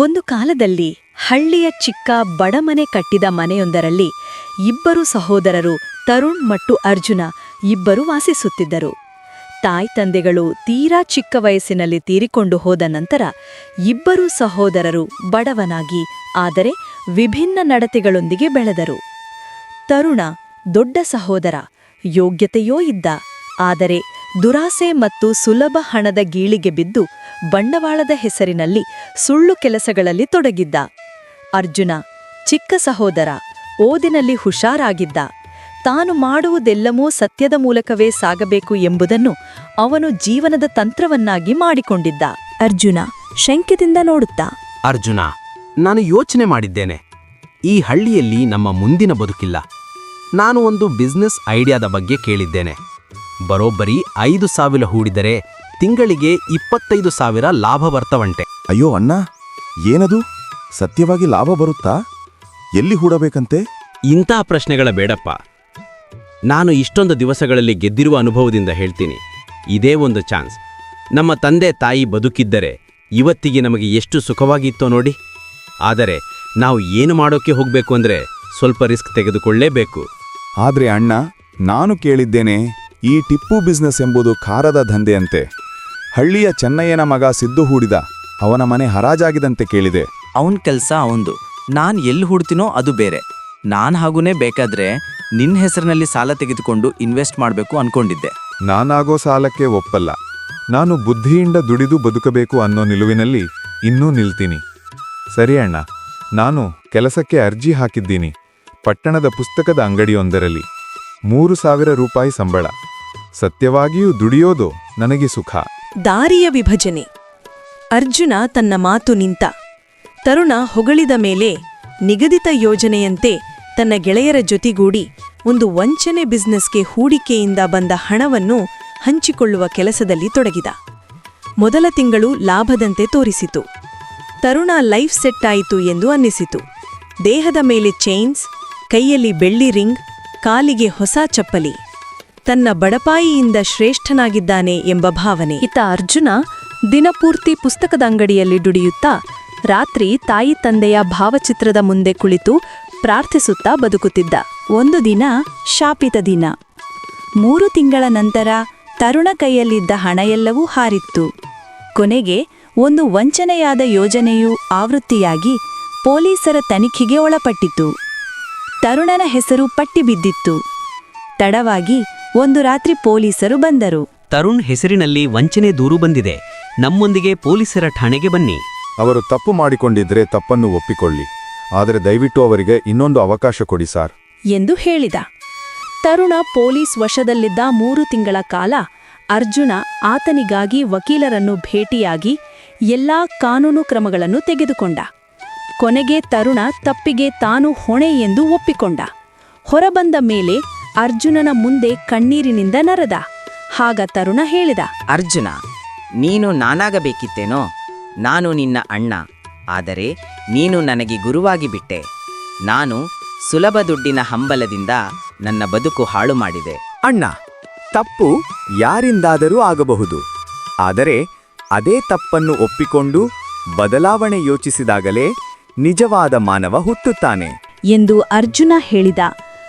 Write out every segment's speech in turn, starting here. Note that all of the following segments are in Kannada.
ಒಂದು ಕಾಲದಲ್ಲಿ ಹಳ್ಳಿಯ ಚಿಕ್ಕ ಬಡಮನೆ ಕಟ್ಟಿದ ಮನೆಯೊಂದರಲ್ಲಿ ಇಬ್ಬರು ಸಹೋದರರು ತರುಣ್ ಮತ್ತು ಅರ್ಜುನ ಇಬ್ಬರು ವಾಸಿಸುತ್ತಿದ್ದರು. ತಾಯಿ ತಂದೆಗಳು ತೀರಾ ಚಿಕ್ಕ ವಯಸ್ಸಿನಲ್ಲಿ ತೀರಿಕೊಂಡು ಹೋದ ನಂತರ ಇಬ್ಬರೂ ಸಹೋದರರು ಬಡವನಾಗಿ, ಆದರೆ ವಿಭಿನ್ನ ನಡತೆಗಳೊಂದಿಗೆ ಬೆಳೆದರು. ತರುಣ ದೊಡ್ಡ ಸಹೋದರ, ಯೋಗ್ಯತೆಯೋ ಇದ್ದ, ಆದರೆ ದುರಾಸೆ ಮತ್ತು ಸುಲಭ ಹಣದ ಗೀಳಿಗೆ ಬಿದ್ದು ಬಂಡವಾಳದ ಹೆಸರಿನಲ್ಲಿ ಸುಳ್ಳು ಕೆಲಸಗಳಲ್ಲಿ ತೊಡಗಿದ್ದ. ಅರ್ಜುನ, ಚಿಕ್ಕ ಸಹೋದರ, ಓದಿನಲ್ಲಿ ಹುಷಾರಾಗಿದ್ದ. ತಾನು ಮಾಡುವುದೆಲ್ಲವೂ ಸತ್ಯದ ಮೂಲಕವೇ ಸಾಗಬೇಕು ಎಂಬುದನ್ನು ಅವನು ಜೀವನದ ತಂತ್ರವನ್ನಾಗಿ ಮಾಡಿಕೊಂಡಿದ್ದ. ಅರ್ಜುನ, ಶಂಕೆದಿಂದ ನೋಡುತ್ತಾ? ಅರ್ಜುನ, ನಾನು ಯೋಚನೆ ಮಾಡಿದ್ದೇನೆ. ಈ ಹಳ್ಳಿಯಲ್ಲಿ ನಮ್ಮ ಮುಂದಿನ ಬದುಕಿಲ್ಲ. ನಾನು ಒಂದು ಬಿಸ್ನೆಸ್ ಐಡಿಯಾದ ಬಗ್ಗೆ ಕೇಳಿದ್ದೇನೆ. ಬರೋಬ್ಬರಿ ಐದು ಸಾವಿರ ಹೂಡಿದರೆ ತಿಂಗಳಿಗೆ ಇಪ್ಪತ್ತೈದು ಸಾವಿರ ಲಾಭ ಬರ್ತವಂತೆ ಅಯ್ಯೋ ಅಣ್ಣ ಏನದು? ಸತ್ಯವಾಗಿ ಲಾಭ ಬರುತ್ತಾ? ಎಲ್ಲಿ ಹೂಡಬೇಕಂತೆ? ಇಂತಹ ಪ್ರಶ್ನೆಗಳ ಬೇಡಪ್ಪ. ನಾನು ಇಷ್ಟೊಂದು ದಿವಸಗಳಲ್ಲಿ ಗೆದ್ದಿರುವ ಅನುಭವದಿಂದ ಹೇಳ್ತೀನಿ. ಇದೇ ಒಂದು ಚಾನ್ಸ್. ನಮ್ಮ ತಂದೆ ತಾಯಿ ಬದುಕಿದ್ದರೆ ಇವತ್ತಿಗೆ ನಮಗೆ ಎಷ್ಟು ಸುಖವಾಗಿತ್ತೋ ನೋಡಿ. ಆದರೆ ನಾವು ಏನು ಮಾಡೋಕ್ಕೆ ಹೋಗಬೇಕು ಅಂದರೆ ಸ್ವಲ್ಪ ರಿಸ್ಕ್ ತೆಗೆದುಕೊಳ್ಳೇಬೇಕು. ಆದರೆ ಅಣ್ಣ ನಾನು ಕೇಳಿದ್ದೇನೆ ಈ ಟಿಪ್ಪು ಬಿಸ್ನೆಸ್ ಎಂಬುದು ಖಾರದ ದಂಧೆಯಂತೆ. ಹಳ್ಳಿಯ ಚೆನ್ನಯ್ಯನ ಮಗ ಸಿದ್ದು ಹೂಡಿದ. ಅವನ ಮನೆ ಹರಾಜಾಗಿದಂತೆ ಕೇಳಿದೆ. ಅವನ್ ಕೆಲ್ಸ ಅವಂದು. ನಾನ್ ಎಲ್ಲಿ ಹೂಡ್ತೀನೋ ಅದು ಬೇರೆ. ನಾನ್ ಹಾಗೂನೇ ಬೇಕಾದ್ರೆ ನಿನ್ ಹೆಸರಿನಲ್ಲಿ ಸಾಲ ತೆಗೆದುಕೊಂಡು ಇನ್ವೆಸ್ಟ್ ಮಾಡ್ಬೇಕು ಅನ್ಕೊಂಡಿದ್ದೆ. ನಾನಾಗೋ ಸಾಲಕ್ಕೆ ಒಪ್ಪಲ್ಲ. ನಾನು ಬುದ್ಧಿಯಿಂದ ದುಡಿದು ಬದುಕಬೇಕು ಅನ್ನೋ ನಿಲುವಿನಲ್ಲಿ ಇನ್ನೂ ನಿಲ್ತೀನಿ. ಸರಿ ಅಣ್ಣ. ನಾನು ಕೆಲಸಕ್ಕೆ ಅರ್ಜಿ ಹಾಕಿದ್ದೀನಿ. ಪಟ್ಟಣದ ಪುಸ್ತಕದ ಅಂಗಡಿಯೊಂದರಲ್ಲಿ. ಮೂರು ಸಾವಿರ ರೂಪಾಯಿ ಸಂಬಳ. ಸತ್ಯವಾಗಿಯೂ ದುಡಿಯೋದು ನನಗೆ ಸುಖ. ದಾರಿಯ ವಿಭಜನೆ. ಅರ್ಜುನ ತನ್ನ ಮಾತು ನಿಂತ, ತರುಣ ಹೊಗಳಿದ ಮೇಲೆ ನಿಗದಿತ ಯೋಜನೆಯಂತೆ ತನ್ನ ಗೆಳೆಯರ ಜೊತೆಗೂಡಿ ಒಂದು ವಂಚನೆ ಬಿಸ್ನೆಸ್ಗೆ ಹೂಡಿಕೆಯಿಂದ ಬಂದ ಹಣವನ್ನು ಹಂಚಿಕೊಳ್ಳುವ ಕೆಲಸದಲ್ಲಿ ತೊಡಗಿದ. ಮೊದಲ ತಿಂಗಳು ಲಾಭದಂತೆ ತೋರಿಸಿತು. ತರುಣ ಲೈಫ್ ಸೆಟ್ ಆಯಿತು ಎಂದು ಅನ್ನಿಸಿತು. ದೇಹದ ಮೇಲೆ ಚೈನ್ಸ್, ಕೈಯಲ್ಲಿ ಬೆಳ್ಳಿ ರಿಂಗ್, ಕಾಲಿಗೆ ಹೊಸ ಚಪ್ಪಲಿ. ತನ್ನ ಬಡಪಾಯಿಯಿಂದ ಶ್ರೇಷ್ಠನಾಗಿದ್ದಾನೆ ಎಂಬ ಭಾವನೆ. ಇತ ಅರ್ಜುನ ದಿನಪೂರ್ತಿ ಪುಸ್ತಕದ ಅಂಗಡಿಯಲ್ಲಿ ದುಡಿಯುತ್ತಾ, ರಾತ್ರಿ ತಾಯಿ ತಂದೆಯ ಭಾವಚಿತ್ರದ ಮುಂದೆ ಕುಳಿತು ಪ್ರಾರ್ಥಿಸುತ್ತಾ ಬದುಕುತ್ತಿದ್ದ. ಒಂದು ದಿನ ಶಾಪಿತ ದಿನ. ಮೂರು ತಿಂಗಳ ನಂತರ ತರುಣ ಕೈಯಲ್ಲಿದ್ದ ಹಣ ಎಲ್ಲವೂ ಹಾರಿತ್ತು. ಕೊನೆಗೆ ಒಂದು ವಂಚನೆಯಾದ ಯೋಜನೆಯು ಆವೃತ್ತಿಯಾಗಿ ಪೊಲೀಸರ ತನಿಖೆಗೆ ಒಳಪಟ್ಟಿತು. ತರುಣನ ಹೆಸರು ಪಟ್ಟಿಬಿದ್ದಿತ್ತು. ತಡವಾಗಿ ಒಂದು ರಾತ್ರಿ ಪೊಲೀಸರು ಬಂದರು. ತರುಣ್ ಹೆಸರಿನಲ್ಲಿ ವಂಚನೆ ದೂರು ಬಂದಿದೆ. ನಮ್ಮೊಂದಿಗೆ ಪೊಲೀಸರ ಠಾಣೆಗೆ ಬನ್ನಿ. ಅವರು ತಪ್ಪು ಮಾಡಿಕೊಂಡಿದ್ರೆ ತಪ್ಪನ್ನು ಒಪ್ಪಿಕೊಳ್ಳಿ. ಆದರೆ ದಯವಿಟ್ಟು ಅವರಿಗೆ ಇನ್ನೊಂದು ಅವಕಾಶ ಕೊಡಿ ಸಾರ್. ಎಂದು ಹೇಳಿದ. ತರುಣ ಪೊಲೀಸ್ ವಶದಲ್ಲಿದ್ದ ಮೂರು ತಿಂಗಳ ಕಾಲ ಅರ್ಜುನ ಆತನಿಗಾಗಿ ವಕೀಲರನ್ನು ಭೇಟಿಯಾಗಿ ಎಲ್ಲಾ ಕಾನೂನು ಕ್ರಮಗಳನ್ನು ತೆಗೆದುಕೊಂಡ. ಕೊನೆಗೆ ತರುಣ ತಪ್ಪಿಗೆ ತಾನು ಹೊಣೆ ಎಂದು ಒಪ್ಪಿಕೊಂಡ. ಹೊರಬಂದ ಮೇಲೆ ಅರ್ಜುನನ ಮುಂದೆ ಕಣ್ಣೀರಿನಿಂದ ನರದ. ಹಾಗ ತರುಣ ಹೇಳಿದ. ಅರ್ಜುನ ನೀನು ನಾನಾಗಬೇಕಿತ್ತೇನೋ? ನಾನು ನಿನ್ನ ಅಣ್ಣ. ಆದರೆ ನೀನು ನನಗೆ ಗುರುವಾಗಿ ಬಿಟ್ಟೆ. ನಾನು ಸುಲಭ ದುಡ್ಡಿನ ಹಂಬಲದಿಂದ ನನ್ನ ಬದುಕು ಹಾಳು ಮಾಡಿದೆ. ಅಣ್ಣ ತಪ್ಪು ಯಾರಿಂದಾದರೂ ಆಗಬಹುದು. ಆದರೆ ಅದೇ ತಪ್ಪನ್ನು ಒಪ್ಪಿಕೊಂಡು ಬದಲಾವಣೆ ಯೋಚಿಸಿದಾಗಲೇ ನಿಜವಾದ ಮಾನವ ಹುಟ್ಟುತ್ತಾನೆ. ಎಂದು ಅರ್ಜುನ ಹೇಳಿದ.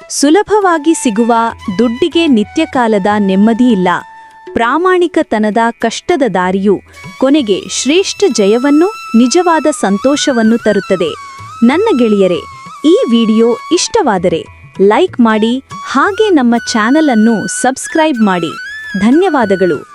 ಸುಲಭವಾಗಿ ಸಿಗುವ ದುಡ್ಡಿಗೆ ನಿತ್ಯಕಾಲದ ನೆಮ್ಮದಿಯಿಲ್ಲ ಪ್ರಾಮಾಣಿಕತನದ ಕಷ್ಟದ ದಾರಿಯು ಕೊನೆಗೆ ಶ್ರೇಷ್ಠ ಜಯವನ್ನು, ನಿಜವಾದ ಸಂತೋಷವನ್ನು ತರುತ್ತದೆ. ನನ್ನ ಗೆಳೆಯರೇ, ಈ ವಿಡಿಯೋ ಇಷ್ಟವಾದರೆ ಲೈಕ್ ಮಾಡಿ, ಹಾಗೆ ನಮ್ಮ ಚಾನಲನ್ನು ಸಬ್ಸ್ಕ್ರೈಬ್ ಮಾಡಿ. ಧನ್ಯವಾದಗಳು.